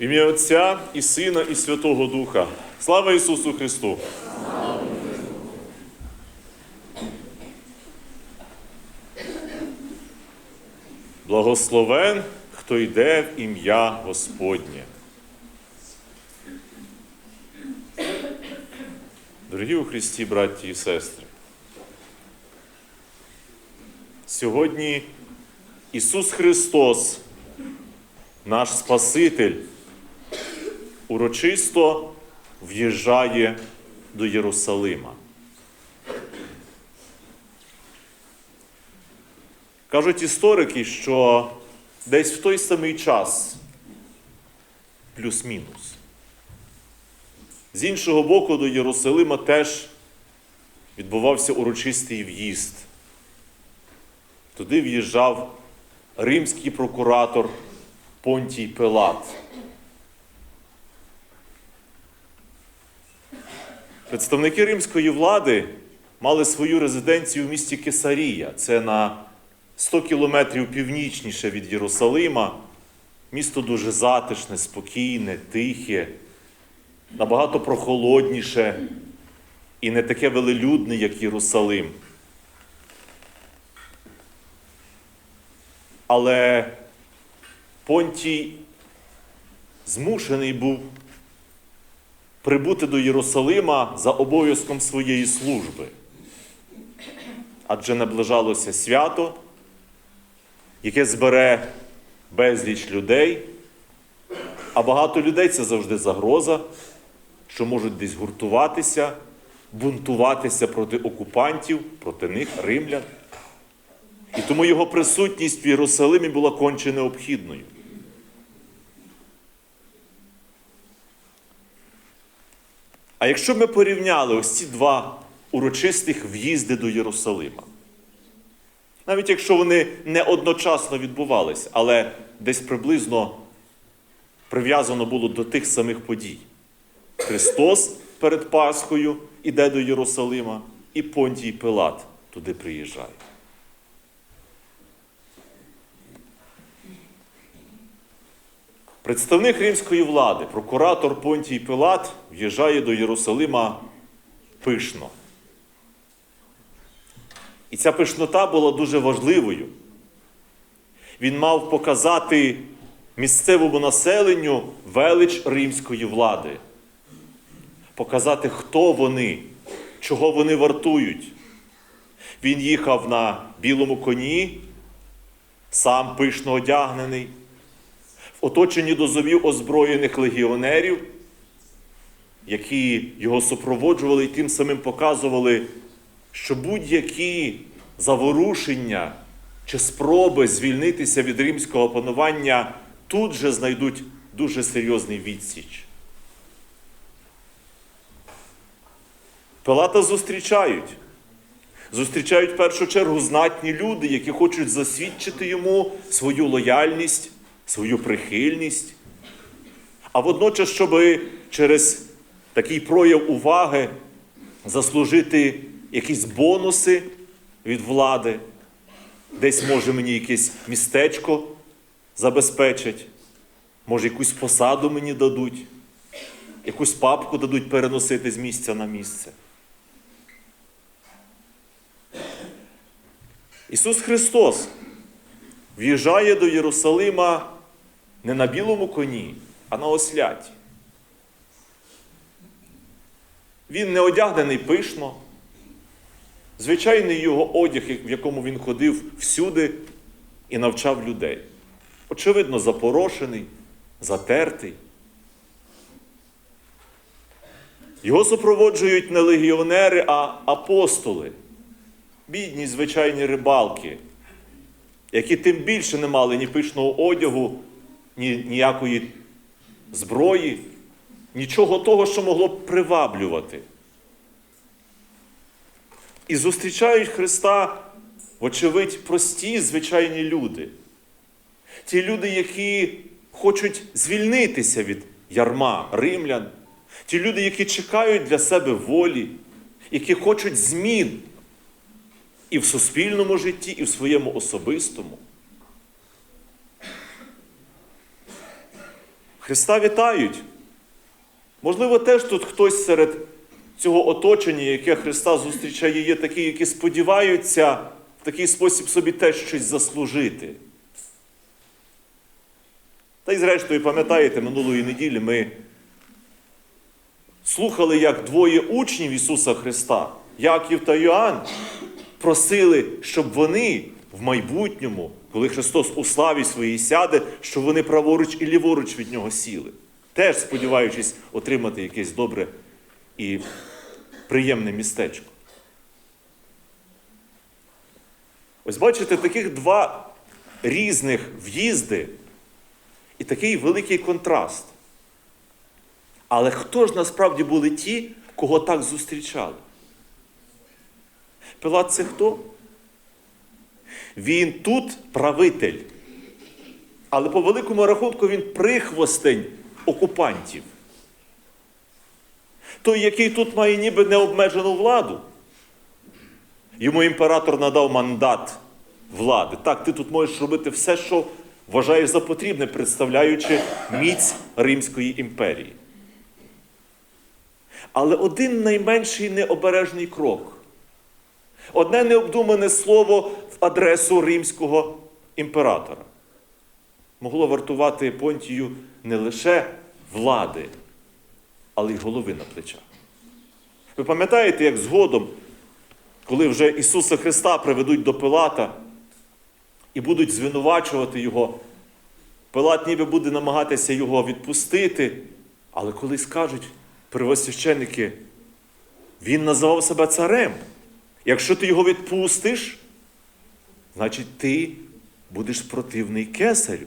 Ім'я Отця і Сина, і Святого Духа. Слава Ісусу Христу! Благословен, хто йде в ім'я Господнє. Дорогі у Христі, браті і сестри, сьогодні Ісус Христос, наш Спаситель, урочисто в'їжджає до Єрусалима. Кажуть історики, що десь в той самий час, плюс-мінус. З іншого боку, до Єрусалима теж відбувався урочистий в'їзд. Туди в'їжджав римський прокуратор Понтій Пилат. Представники римської влади мали свою резиденцію в місті Кесарія. Це на 100 кілометрів північніше від Єрусалима. Місто дуже затишне, спокійне, тихе, набагато прохолодніше і не таке велелюдне, як Єрусалим. Але Понтій змушений був прибути до Єрусалима за обов'язком своєї служби. Адже наближалося свято, яке збере безліч людей, а багато людей це завжди загроза, що можуть десь гуртуватися, бунтуватися проти окупантів, проти них, римлян. І тому його присутність в Єрусалимі була конче необхідною. А якщо ми порівняли ось ці два урочистих в'їзди до Єрусалима, навіть якщо вони не одночасно відбувалися, але десь приблизно прив'язано було до тих самих подій. Христос перед Пасхою іде до Єрусалима, і Понтій Пилат туди приїжджає. Представник римської влади, прокуратор Понтій Пилат, в'їжджає до Єрусалима пишно. І ця пишнота була дуже важливою. Він мав показати місцевому населенню велич римської влади, показати, хто вони, чого вони вартують. Він їхав на білому коні, сам пишно одягнений, оточенні дозовів озброєних легіонерів, які його супроводжували і тим самим показували, що будь-які заворушення чи спроби звільнитися від римського панування тут же знайдуть дуже серйозний відсіч. Пилата зустрічають. Зустрічають в першу чергу знатні люди, які хочуть засвідчити йому свою лояльність, свою прихильність. А водночас, щоб через такий прояв уваги заслужити якісь бонуси від влади, десь, може, мені якесь містечко забезпечать, може, якусь посаду мені дадуть, якусь папку дадуть переносити з місця на місце. Ісус Христос в'їжджає до Єрусалима не на білому коні, а на осляті. Він не одягнений пишно. Звичайний його одяг, в якому він ходив всюди і навчав людей. Очевидно, запорошений, затертий. Його супроводжують не легіонери, а апостоли, бідні звичайні рибалки, які тим більше не мали ні пишного одягу, ніякої зброї, нічого того, що могло б приваблювати. І зустрічають Христа, вочевидь, прості звичайні люди. Ті люди, які хочуть звільнитися від ярма римлян, ті люди, які чекають для себе волі, які хочуть змін і в суспільному житті, і в своєму особистому. Христа вітають. Можливо, теж тут хтось серед цього оточення, яке Христа зустрічає, є такі, які сподіваються в такий спосіб собі теж щось заслужити. Та й зрештою, пам'ятаєте, минулої неділі ми слухали, як двоє учнів Ісуса Христа, Яків та Йоанн, просили, щоб вони в майбутньому, коли Христос у славі своїй сяде, щоб вони праворуч і ліворуч від Нього сіли, теж сподіваючись отримати якесь добре і приємне містечко. Ось бачите, таких два різних в'їзди і такий великий контраст. Але хто ж насправді були ті, кого так зустрічали? Пилат це хто? Він тут правитель. Але по великому рахунку він прихвостень окупантів. Той, який тут має ніби необмежену владу. Йому імператор надав мандат влади. Так, ти тут можеш робити все, що вважаєш за потрібне, представляючи міць Римської імперії. Але один найменший необережний крок, одне необдумане слово адресу римського імператора могло вартувати Понтію не лише влади, але й голови на плечах. Ви пам'ятаєте, як згодом, коли вже Ісуса Христа приведуть до Пилата і будуть звинувачувати Його, Пилат ніби буде намагатися його відпустити, але коли скажуть первосвященники, він називав себе царем. Якщо ти його відпустиш, значить ти будеш противний кесарю,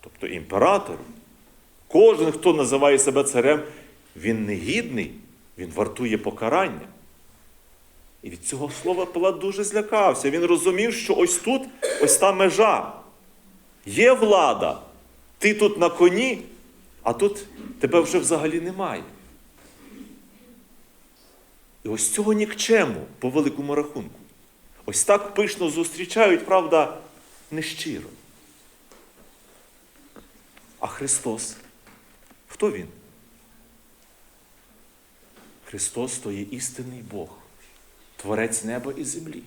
тобто імператору. Кожен, хто називає себе царем, він негідний, він вартує покарання. І від цього слова Пилат дуже злякався. Він розумів, що ось тут ось та межа. Є влада, ти тут на коні, а тут тебе вже взагалі немає. І ось цього нікчему, по великому рахунку. Ось так пишно зустрічають, правда, нещиро. А Христос, хто Він? Христос то є істинний Бог, Творець неба і землі.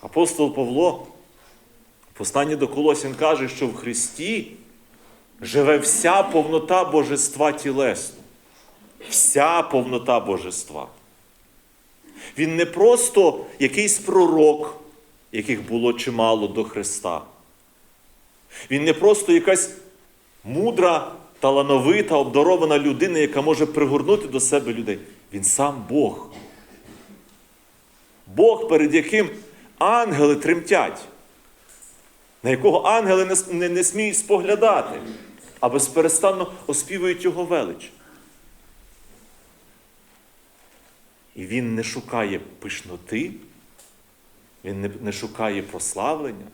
Апостол Павло в посланні до Колосін каже, що в Христі живе вся повнота божества тілесно. Вся повнота божества. Він не просто якийсь пророк, яких було чимало до Христа. Він не просто якась мудра, талановита, обдарована людина, яка може пригорнути до себе людей. Він сам Бог. Бог, перед яким ангели тремтять, на якого ангели не, не, не сміють споглядати, а безперестанно оспівують його велич. І він не шукає пишноти, він не, шукає прославлення.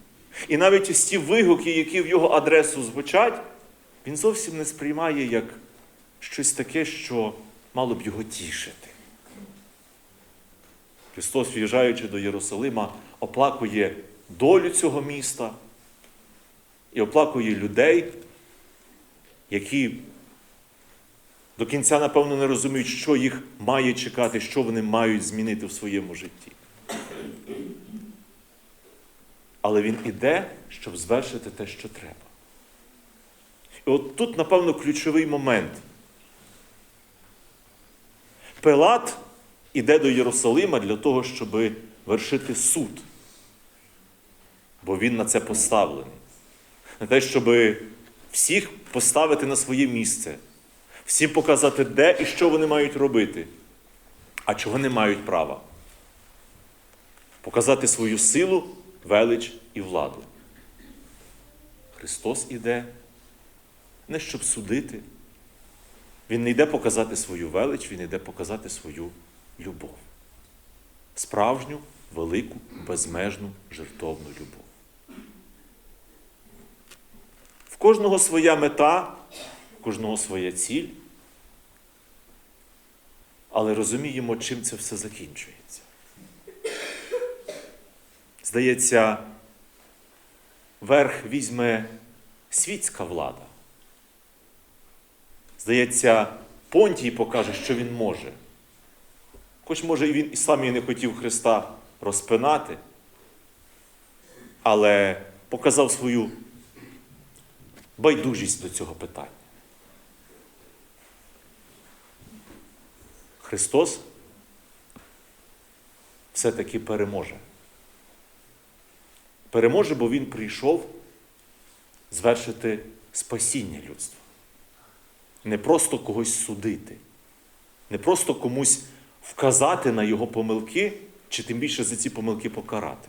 І навіть ось ті вигуки, які в його адресу звучать, він зовсім не сприймає як щось таке, що мало б його тішити. Христос, в'їжджаючи до Єрусалима, оплакує долю цього міста і оплакує людей, які до кінця, напевно, не розуміють, що їх має чекати, що вони мають змінити в своєму житті. Але він іде, щоб звершити те, що треба. І от тут, напевно, ключовий момент. Пилат іде до Єрусалима для того, щоб вершити суд. Бо він на це поставлений. На те, щоб всіх поставити на своє місце, всім показати, де і що вони мають робити, а чого не мають права. Показати свою силу, велич і владу. Христос іде не щоб судити. Він не йде показати свою велич, Він йде показати свою любов. Справжню, велику, безмежну, жертовну любов. В кожного своя мета, кожного своя ціль. Але розуміємо, чим це все закінчується. Здається, верх візьме світська влада. Здається, Понтій покаже, що він може. Хоч, може, і він і сам і не хотів Христа розпинати, але показав свою байдужість до цього питання. Христос все-таки переможе. Переможе, бо Він прийшов звершити спасіння людства. Не просто когось судити, не просто комусь вказати на його помилки, чи тим більше за ці помилки покарати.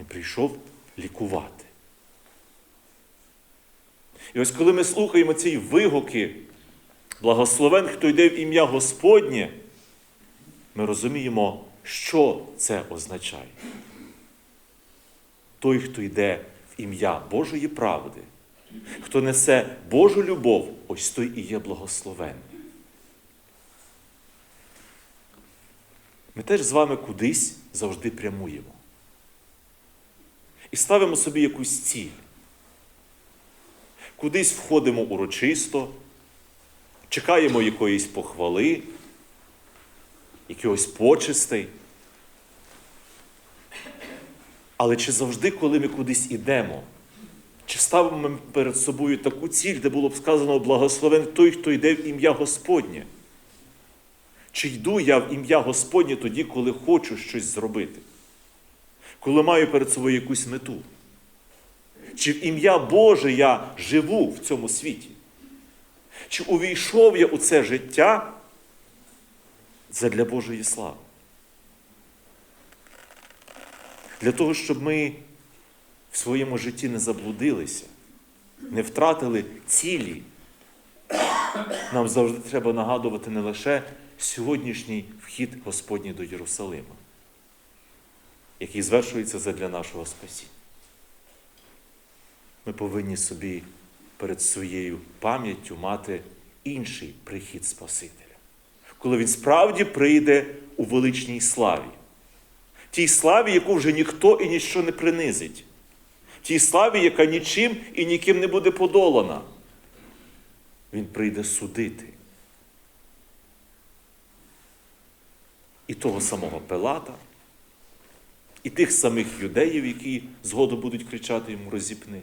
Він прийшов лікувати. І ось коли ми слухаємо ці вигуки, благословен, хто йде в ім'я Господнє, ми розуміємо, що це означає. Той, хто йде в ім'я Божої правди, хто несе Божу любов, ось той і є благословенний. Ми теж з вами кудись завжди прямуємо. І ставимо собі якусь ціль. Кудись входимо урочисто, чекаємо якоїсь похвали, якогось почестей. Але чи завжди, коли ми кудись ідемо, чи ставимо перед собою таку ціль, де було б сказано благословен той, хто йде в ім'я Господнє? Чи йду я в ім'я Господнє тоді, коли хочу щось зробити? Коли маю перед собою якусь мету? Чи в ім'я Боже я живу в цьому світі? Чи увійшов я у це життя задля Божої слави? Для того, щоб ми в своєму житті не заблудилися, не втратили цілі, нам завжди треба нагадувати не лише сьогоднішній вхід Господній до Єрусалима, який звершується задля нашого спасіння. Ми повинні собі перед своєю пам'яттю мати інший прихід Спасителя, коли він справді прийде у величній славі, тій славі, яку вже ніхто і ніщо не принизить, тій славі, яка нічим і ніким не буде подолана. Він прийде судити. І того самого Пилата, і тих самих юдеїв, які згодом будуть кричати йому розіпни.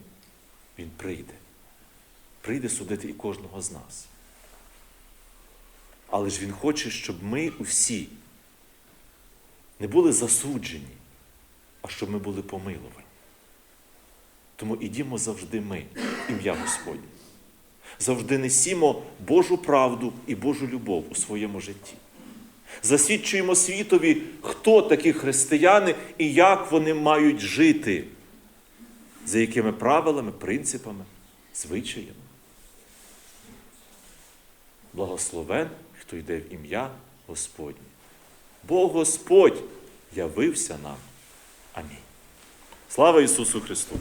Він прийде. Прийде судити і кожного з нас. Але ж Він хоче, щоб ми усі не були засуджені, а щоб ми були помиловані. Тому ідімо завжди ми, ім'я Господнє. Завжди несімо Божу правду і Божу любов у своєму житті. Засвідчуємо світові, хто такі християни і як вони мають жити, за якими правилами, принципами, звичаями. Благословен, хто йде в ім'я Господнє. Бо Господь явився нам. Амінь. Слава Ісусу Христу!